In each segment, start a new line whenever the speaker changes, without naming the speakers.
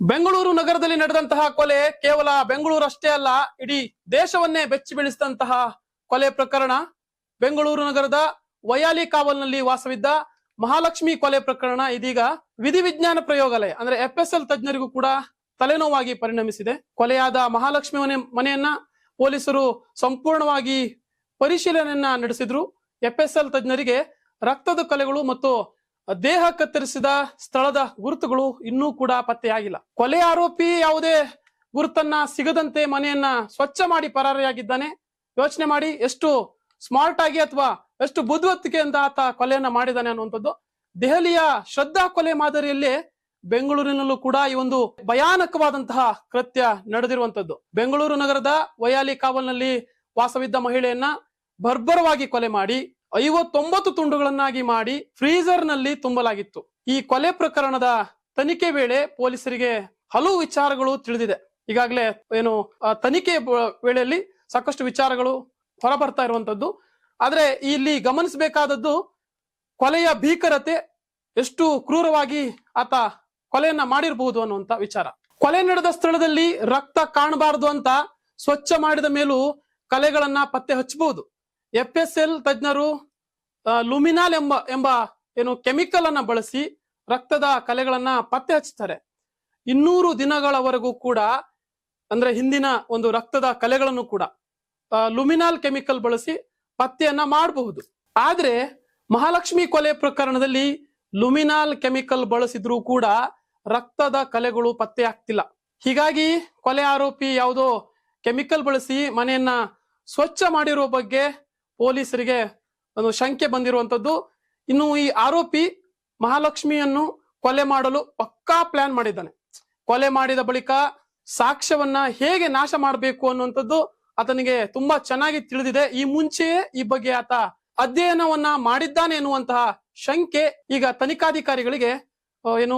ಬೆಂಗಳೂರು ನಗರದಲ್ಲಿ ನಡೆದಂತಹ ಕೊಲೆ ಕೇವಲ ಬೆಂಗಳೂರು ಅಷ್ಟೇ ಅಲ್ಲ, ಇಡೀ ದೇಶವನ್ನೇ ಬೆಚ್ಚಿ ಬೀಳಿಸಿದಂತಹ ಕೊಲೆ ಪ್ರಕರಣ. ಬೆಂಗಳೂರು ನಗರದ ವಯಾಲಿ ಕಾವಲ್ನಲ್ಲಿ ವಾಸವಿದ್ದ ಮಹಾಲಕ್ಷ್ಮಿ ಕೊಲೆ ಪ್ರಕರಣ ಇದೀಗ ವಿಧಿವಿಜ್ಞಾನ ಪ್ರಯೋಗಾಲಯ, ಅಂದ್ರೆ ಎಫ್ ಎಸ್ ಎಲ್ ತಜ್ಞರಿಗೂ ಕೂಡ ತಲೆನೋವಾಗಿ ಪರಿಣಮಿಸಿದೆ. ಕೊಲೆಯಾದ ಮಹಾಲಕ್ಷ್ಮಿ ಮನೆ, ಮನೆಯನ್ನ ಪೊಲೀಸರು ಸಂಪೂರ್ಣವಾಗಿ ಪರಿಶೀಲನೆಯನ್ನ ನಡೆಸಿದ್ರು. ಎಫ್ ಎಸ್ ಎಲ್ ತಜ್ಞರಿಗೆ ರಕ್ತದ ಕಲೆಗಳು ಮತ್ತು ದೇಹ ಕತ್ತರಿಸಿದ ಸ್ಥಳದ ಗುರುತುಗಳು ಇನ್ನೂ ಕೂಡ ಪತ್ತೆಯಾಗಿಲ್ಲ. ಕೊಲೆ ಆರೋಪಿ ಯಾವುದೇ ಗುರುತನ್ನ ಸಿಗದಂತೆ ಮನೆಯನ್ನ ಸ್ವಚ್ಛ ಮಾಡಿ ಪರಾರಿಯಾಗಿದ್ದಾನೆ. ಯೋಚನೆ ಮಾಡಿ ಎಷ್ಟು ಸ್ಮಾರ್ಟ್ ಆಗಿ ಅಥವಾ ಎಷ್ಟು ಬುದ್ಧಿವಂತಿಕೆಯಿಂದ ಆತ ಕೊಲೆಯನ್ನ ಮಾಡಿದ್ದಾನೆ ಅನ್ನುವಂಥದ್ದು. ದೆಹಲಿಯ ಶ್ರದ್ಧಾ ಕೊಲೆ ಮಾದರಿಯಲ್ಲಿ ಬೆಂಗಳೂರಿನಲ್ಲೂ ಕೂಡ ಈ ಒಂದು ಭಯಾನಕವಾದಂತಹ ಕೃತ್ಯ ನಡೆದಿರುವಂತದ್ದು ಬೆಂಗಳೂರು ನಗರದ ವಯಾಲಿ ಕಾವಲ್ನಲ್ಲಿ ವಾಸವಿದ್ದ ಮಹಿಳೆಯನ್ನ ಬರ್ಬರವಾಗಿ ಕೊಲೆ ಮಾಡಿ ಐವತ್ತೊಂಬತ್ತು ತುಂಡುಗಳನ್ನಾಗಿ ಮಾಡಿ ಫ್ರೀಜರ್ನಲ್ಲಿ ತುಂಬಲಾಗಿತ್ತು. ಈ ಕೊಲೆ ಪ್ರಕರಣದ ತನಿಖೆ ವೇಳೆ ಪೊಲೀಸರಿಗೆ ಹಲವು ವಿಚಾರಗಳು ತಿಳಿದಿದೆ. ಈಗಾಗಲೇ ಏನು ತನಿಖೆ ವೇಳೆಯಲ್ಲಿ ಸಾಕಷ್ಟು ವಿಚಾರಗಳು ಹೊರಬರ್ತಾ ಇರುವಂತದ್ದು. ಆದ್ರೆ ಇಲ್ಲಿ ಗಮನಿಸಬೇಕಾದದ್ದು ಕೊಲೆಯ ಭೀಕರತೆ ಎಷ್ಟು ಕ್ರೂರವಾಗಿ ಆತ ಕೊಲೆಯನ್ನ ಮಾಡಿರಬಹುದು ಅನ್ನುವಂತ ವಿಚಾರ. ಕೊಲೆ ನಡೆದ ಸ್ಥಳದಲ್ಲಿ ರಕ್ತ ಕಾಣಬಾರದು ಅಂತ ಸ್ವಚ್ಛ ಮಾಡಿದ ಮೇಲೂ ಕಲೆಗಳನ್ನ ಪತ್ತೆ ಹಚ್ಚಬಹುದು. ಎಫ್ ಎಸ್ ಎಲ್ ತಜ್ಞರು ಲುಮಿನಾಲ್ ಎಂಬ ಎಂಬ ಏನು ಕೆಮಿಕಲ್ ಅನ್ನ ಬಳಸಿ ರಕ್ತದ ಕಲೆಗಳನ್ನ ಪತ್ತೆ ಹಚ್ಚುತ್ತಾರೆ ಇನ್ನೂರು ದಿನಗಳವರೆಗೂ ಕೂಡ, ಅಂದ್ರೆ ಹಿಂದಿನ ಒಂದು ರಕ್ತದ ಕಲೆಗಳನ್ನು ಕೂಡ ಲುಮಿನಾಲ್ ಕೆಮಿಕಲ್ ಬಳಸಿ ಪತ್ತೆಯನ್ನ ಮಾಡಬಹುದು. ಆದ್ರೆ, ಮಹಾಲಕ್ಷ್ಮಿ ಕೊಲೆ ಪ್ರಕರಣದಲ್ಲಿ ಲುಮಿನಾಲ್ ಕೆಮಿಕಲ್ ಬಳಸಿದ್ರೂ ಕೂಡ ರಕ್ತದ ಕಲೆಗಳು ಪತ್ತೆ ಆಗ್ತಿಲ್ಲ. ಹೀಗಾಗಿ ಕೊಲೆ ಆರೋಪಿ ಯಾವುದೋ ಕೆಮಿಕಲ್ ಬಳಸಿ ಮನೆಯನ್ನ ಸ್ವಚ್ಛ ಮಾಡಿರೋ ಬಗ್ಗೆ ಪೊಲೀಸರಿಗೆ ಒಂದು ಶಂಕೆ ಬಂದಿರುವಂತದ್ದು, ಇನ್ನು ಈ ಆರೋಪಿ ಮಹಾಲಕ್ಷ್ಮಿಯನ್ನು ಕೊಲೆ ಮಾಡಲು ಪಕ್ಕಾ ಪ್ಲಾನ್ ಮಾಡಿದ್ದಾನೆ. ಕೊಲೆ ಮಾಡಿದ ಬಳಿಕ ಸಾಕ್ಷ್ಯವನ್ನ ಹೇಗೆ ನಾಶ ಮಾಡಬೇಕು ಅನ್ನುವಂಥದ್ದು ಆತನಿಗೆ ತುಂಬಾ ಚೆನ್ನಾಗಿ ತಿಳಿದಿದೆ. ಈ ಮುಂಚೆಯೇ ಈ ಬಗ್ಗೆ ಆತ ಅಧ್ಯಯನವನ್ನ ಮಾಡಿದ್ದಾನೆ ಎನ್ನುವಂತಹ ಶಂಕೆ ಈಗ ತನಿಖಾಧಿಕಾರಿಗಳಿಗೆ ಏನು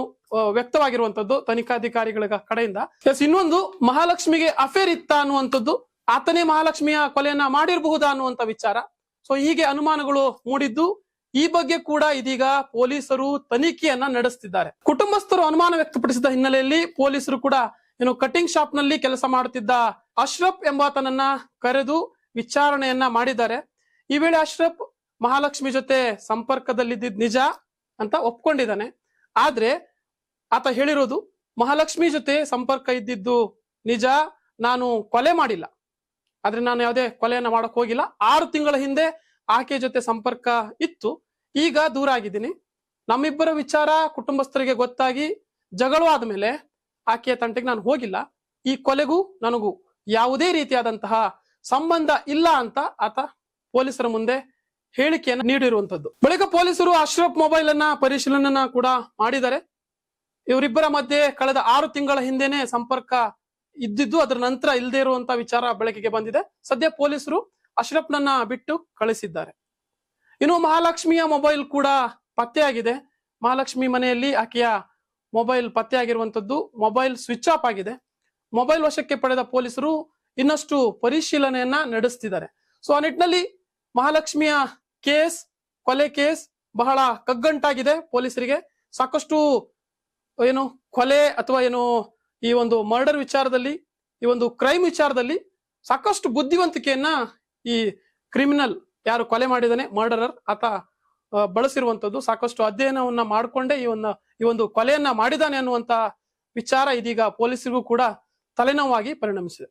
ವ್ಯಕ್ತವಾಗಿರುವಂತದ್ದು ತನಿಖಾಧಿಕಾರಿಗಳ ಕಡೆಯಿಂದ. ಇನ್ನೊಂದು ಮಹಾಲಕ್ಷ್ಮಿಗೆ ಅಫೇರ್ ಇತ್ತ ಅನ್ನುವಂಥದ್ದು ಆತನೇ ಮಹಾಲಕ್ಷ್ಮಿಯ ಕೊಲೆಯನ್ನ ಮಾಡಿರಬಹುದಾ ಅನ್ನುವಂತ ವಿಚಾರ. ಸೊ ಹೀಗೆ ಅನುಮಾನಗಳು ಮೂಡಿದ್ದು, ಈ ಬಗ್ಗೆ ಕೂಡ ಇದೀಗ ಪೊಲೀಸರು ತನಿಖೆಯನ್ನ ನಡೆಸ್ತಿದ್ದಾರೆ. ಕುಟುಂಬಸ್ಥರು ಅನುಮಾನ ವ್ಯಕ್ತಪಡಿಸಿದ ಹಿನ್ನೆಲೆಯಲ್ಲಿ ಪೊಲೀಸರು ಕೂಡ ಏನು ಕಟಿಂಗ್ ಶಾಪ್ನಲ್ಲಿ ಕೆಲಸ ಮಾಡುತ್ತಿದ್ದ ಅಶ್ರಫ್ ಎಂಬಾತನನ್ನ ಕರೆದು ವಿಚಾರಣೆಯನ್ನ ಮಾಡಿದ್ದಾರೆ. ಈ ವೇಳೆ ಅಶ್ರಫ್ ಮಹಾಲಕ್ಷ್ಮಿ ಜೊತೆ ಸಂಪರ್ಕದಲ್ಲಿದ್ದ ನಿಜ ಅಂತ ಒಪ್ಕೊಂಡಿದ್ದಾನೆ. ಆದ್ರೆ ಆತ ಹೇಳಿರೋದು, ಮಹಾಲಕ್ಷ್ಮಿ ಜೊತೆ ಸಂಪರ್ಕ ಇದ್ದಿದ್ದು ನಿಜ, ನಾನು ಕೊಲೆ ಮಾಡಿಲ್ಲ. ಆದ್ರೆ ನಾನು ಯಾವುದೇ ಕೊಲೆಯನ್ನ ಮಾಡಕ್ ಹೋಗಿಲ್ಲ. ಆರು ತಿಂಗಳ ಹಿಂದೆ ಆಕೆ ಜೊತೆ ಸಂಪರ್ಕ ಇತ್ತು. ಈಗ ದೂರ ಆಗಿದ್ದೀನಿ. ನಮ್ಮಿಬ್ಬರ ವಿಚಾರ ಕುಟುಂಬಸ್ಥರಿಗೆ ಗೊತ್ತಾಗಿ ಜಗಳು ಆದ್ಮೇಲೆ ಆಕೆಯ ತಂಟೆಗೆ ನಾನು ಹೋಗಿಲ್ಲ. ಈ ಕೊಲೆಗೂ ನನಗೂ ಯಾವುದೇ ರೀತಿಯಾದಂತಹ ಸಂಬಂಧ ಇಲ್ಲ ಅಂತ ಆತ ಪೊಲೀಸರ ಮುಂದೆ ಹೇಳಿಕೆಯನ್ನು ನೀಡಿರುವಂತದ್ದು ಬಳಿಕ ಪೊಲೀಸರು ಅಶ್ರಫ್ ಮೊಬೈಲ್ ಅನ್ನ ಪರಿಶೀಲನೆ ಕೂಡ ಮಾಡಿದ್ದಾರೆ. ಇವರಿಬ್ಬರ ಮಧ್ಯೆ ಕಳೆದ ಆರು ತಿಂಗಳ ಹಿಂದೆನೆ ಸಂಪರ್ಕ ಇದ್ದಿದ್ದು ಅದರ ನಂತರ ಇಲ್ಲದೆ ಇರುವಂತಹ ವಿಚಾರ ಬೆಳಕಿಗೆ ಬಂದಿದೆ. ಸದ್ಯ ಪೊಲೀಸರು ಅಶ್ರಫ್ನನ್ನ ಬಿಟ್ಟು ಕಳಿಸಿದ್ದಾರೆ. ಇನ್ನು ಮಹಾಲಕ್ಷ್ಮಿಯ ಮೊಬೈಲ್ ಕೂಡ ಪತ್ತೆಯಾಗಿದೆ. ಮಹಾಲಕ್ಷ್ಮಿ ಮನೆಯಲ್ಲಿ ಆಕೆಯ ಮೊಬೈಲ್ ಪತ್ತೆಯಾಗಿರುವಂತದ್ದು ಮೊಬೈಲ್ ಸ್ವಿಚ್ ಆಫ್ ಆಗಿದೆ. ಮೊಬೈಲ್ ವಶಕ್ಕೆ ಪಡೆದ ಪೊಲೀಸರು ಇನ್ನಷ್ಟು ಪರಿಶೀಲನೆಯನ್ನ ನಡೆಸ್ತಿದ್ದಾರೆ. ಸೊ, ಆ ನಿಟ್ಟಿನಲ್ಲಿ ಮಹಾಲಕ್ಷ್ಮಿಯ ಕೇಸ್, ಕೊಲೆ ಕೇಸ್ ಬಹಳ ಕಗ್ಗಂಟಾಗಿದೆ ಪೊಲೀಸರಿಗೆ. ಸಾಕಷ್ಟು ಏನು ಕೊಲೆ ಅಥವಾ ಏನು ಈ ಒಂದು ಮರ್ಡರ್ ವಿಚಾರದಲ್ಲಿ, ಈ ಒಂದು ಕ್ರೈಮ್ ವಿಚಾರದಲ್ಲಿ ಸಾಕಷ್ಟು ಬುದ್ಧಿವಂತಿಕೆಯನ್ನ ಈ ಕ್ರಿಮಿನಲ್ ಯಾರು ಕೊಲೆ ಮಾಡಿದಾನೆ ಮರ್ಡರರ್, ಆತ ಬಳಸಿರುವಂತದ್ದು ಸಾಕಷ್ಟು ಅಧ್ಯಯನವನ್ನ ಮಾಡಿಕೊಂಡೇ ಈ ಒಂದು ಈ ಒಂದು ಕೊಲೆಯನ್ನ ಮಾಡಿದಾನೆ ಅನ್ನುವಂತ ವಿಚಾರ ಇದೀಗ ಪೊಲೀಸರಿಗೂ ಕೂಡ ತಲೆನೋವಾಗಿ ಪರಿಣಮಿಸಿದೆ.